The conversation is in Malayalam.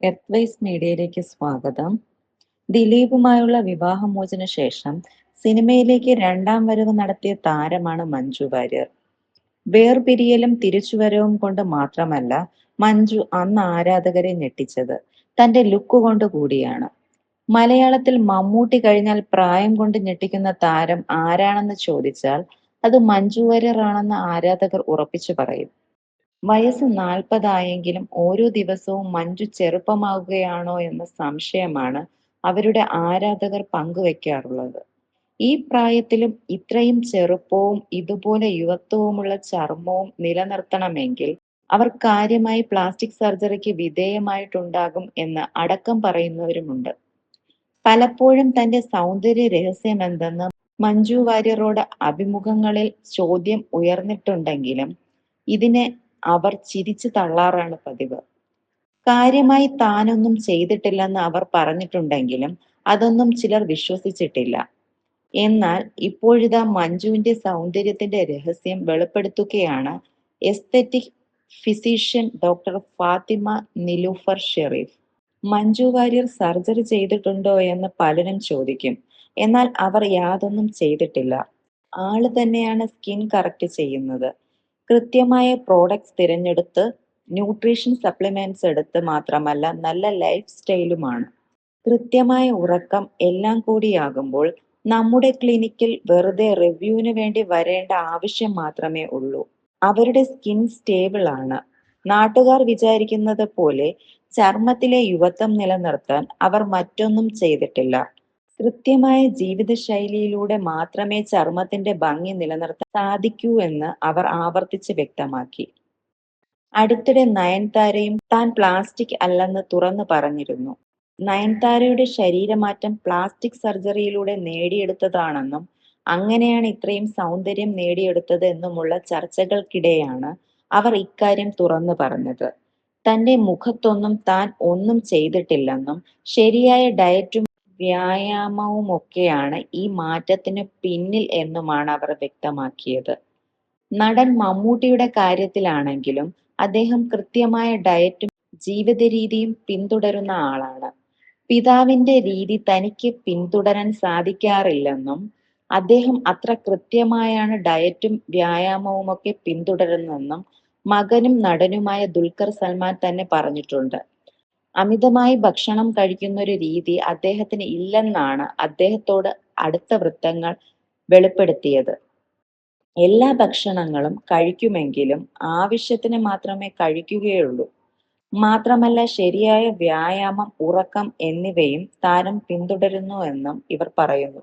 എർത്ത്വൈസ് മീഡിയയിലേക്ക് സ്വാഗതം. ദിലീപുമായുള്ള വിവാഹമോചന ശേഷം സിനിമയിലേക്ക് രണ്ടാം വരവ് നടത്തിയ താരമാണ് മഞ്ജു വാര്യർ. വേർപിരിയലും തിരിച്ചുവരവും കൊണ്ട് മാത്രമല്ല മഞ്ജു അന്ന് ആരാധകരെ ഞെട്ടിച്ചത് തന്റെ ലുക്ക് കൊണ്ട് കൂടിയാണ്. മലയാളത്തിൽ മമ്മൂട്ടി കഴിഞ്ഞാൽ പ്രായം കൊണ്ട് ഞെട്ടിക്കുന്ന താരം ആരാണെന്ന് ചോദിച്ചാൽ അത് മഞ്ജു വാര്യർ ആണെന്ന് ആരാധകർ ഉറപ്പിച്ചു പറയും. വയസ്സ് നാൽപ്പതായെങ്കിലും ഓരോ ദിവസവും മഞ്ജു ചെറുപ്പമാകുകയാണോ എന്ന സംശയമാണ് അവരുടെ ആരാധകർ പങ്കുവെക്കാറുള്ളത്. ഈ പ്രായത്തിലും ഇത്രയും ചെറുപ്പവും ഇതുപോലെ യുവത്വവുമുള്ള ചർമ്മവും നിലനിർത്തണമെങ്കിൽ അവർ കാര്യമായി പ്ലാസ്റ്റിക് സർജറിക്ക് വിധേയമായിട്ടുണ്ടാകും എന്ന് അടക്കം പറയുന്നവരുമുണ്ട്. പലപ്പോഴും തന്റെ സൗന്ദര്യ രഹസ്യം എന്തെന്ന് മഞ്ജു വാര്യരോട് അഭിമുഖങ്ങളിൽ ചോദ്യം ഉയർന്നിട്ടുണ്ടെങ്കിലും ഇതിനെ അവർ ചിരിച്ചു തള്ളാറാണ് പതിവ്. കാര്യമായി താനൊന്നും ചെയ്തിട്ടില്ലെന്ന് അവർ പറഞ്ഞിട്ടുണ്ടെങ്കിലും അതൊന്നും ചിലർ വിശ്വസിച്ചിട്ടില്ല. എന്നാൽ ഇപ്പോഴിതാ മഞ്ജുവിന്റെ സൗന്ദര്യത്തിന്റെ രഹസ്യം വെളിപ്പെടുത്തുകയാണ് aesthetic physician doctor Fathima Nilufar Shereef. Manju Warrier surgery ചെയ്തിട്ടുണ്ടോ എന്ന് പലരും ചോദിക്കും. എന്നാൽ അവർ യാതൊന്നും ചെയ്തിട്ടില്ല. ആൾ തന്നെയാണ് സ്കിൻ കറക്റ്റ് ചെയ്യുന്നത്. കൃത്യമായ പ്രോഡക്ട്സ് തിരഞ്ഞെടുത്ത് ന്യൂട്രീഷൻ സപ്ലിമെന്റ്സ് എടുത്ത് മാത്രമല്ല നല്ല ലൈഫ് സ്റ്റൈലുമാണ് കൃത്യമായ ഉറക്കം എല്ലാം കൂടിയാകുമ്പോൾ നമ്മുടെ ക്ലിനിക്കിൽ വെറുതെ റിവ്യൂവിന് വേണ്ടി വരേണ്ട ആവശ്യം മാത്രമേ ഉള്ളൂ. അവരുടെ സ്കിൻ സ്റ്റേബിൾ ആണ്. നാട്ടുകാർ വിചാരിക്കുന്നത് പോലെ ചർമ്മത്തിലെ യുവത്വം നിലനിർത്താൻ അവർ മറ്റൊന്നും ചെയ്തിട്ടില്ല. കൃത്യമായ ജീവിതശൈലിയിലൂടെ മാത്രമേ ചർമ്മത്തിന്റെ ഭംഗി നിലനിർത്താൻ സാധിക്കൂ എന്ന് അവർ ആവർത്തിച്ച് വ്യക്തമാക്കി. അടുത്തിടെ നയൻതാരയും താൻ പ്ലാസ്റ്റിക് അല്ലെന്ന് തുറന്നു പറഞ്ഞിരുന്നു. നയൻതാരയുടെ ശരീരമാറ്റം പ്ലാസ്റ്റിക് സർജറിയിലൂടെ നേടിയെടുത്തതാണെന്നും അങ്ങനെയാണ് ഇത്രയും സൗന്ദര്യം നേടിയെടുത്തത് എന്നുമുള്ള ചർച്ചകൾക്കിടെയാണ് അവർ ഇക്കാര്യം തുറന്നു പറഞ്ഞത്. തന്റെ മുഖത്തൊന്നും താൻ ഒന്നും ചെയ്തിട്ടില്ലെന്നും ശരിയായ ഡയറ്റും വ്യായാമവുമൊക്കെയാണ് ഈ മാറ്റത്തിന് പിന്നിൽ എന്നുമാണ് അവർ വ്യക്തമാക്കിയത്. നടൻ മമ്മൂട്ടിയുടെ കാര്യത്തിലാണെങ്കിലും അദ്ദേഹം കൃത്യമായ ഡയറ്റും ജീവിത രീതിയും പിന്തുടരുന്ന ആളാണ്. പിതാവിന്റെ രീതി തനിക്ക് പിന്തുടരാൻ സാധിക്കാറില്ലെന്നും അദ്ദേഹം അത്ര കൃത്യമായാണ് ഡയറ്റും വ്യായാമവും ഒക്കെ പിന്തുടരുന്നതെന്നും മകനും നടനുമായ ദുൽഖർ സൽമാൻ തന്നെ പറഞ്ഞിട്ടുണ്ട്. അമിതമായി ഭക്ഷണം കഴിക്കുന്ന ഒരു രീതി അദ്ദേഹത്തിന് ഇല്ലെന്നാണ് അദ്ദേഹത്തോട് അടുത്ത വൃത്തങ്ങൾ വെളിപ്പെടുത്തിയത്. എല്ലാ ഭക്ഷണങ്ങളും കഴിക്കുമെങ്കിലും ആവശ്യത്തിന് മാത്രമേ കഴിക്കുകയുള്ളൂ. മാത്രമല്ല ശരിയായ വ്യായാമം ഉറക്കം എന്നിവയും താരം പിന്തുടരുന്നു എന്നും ഇവർ പറയുന്നു.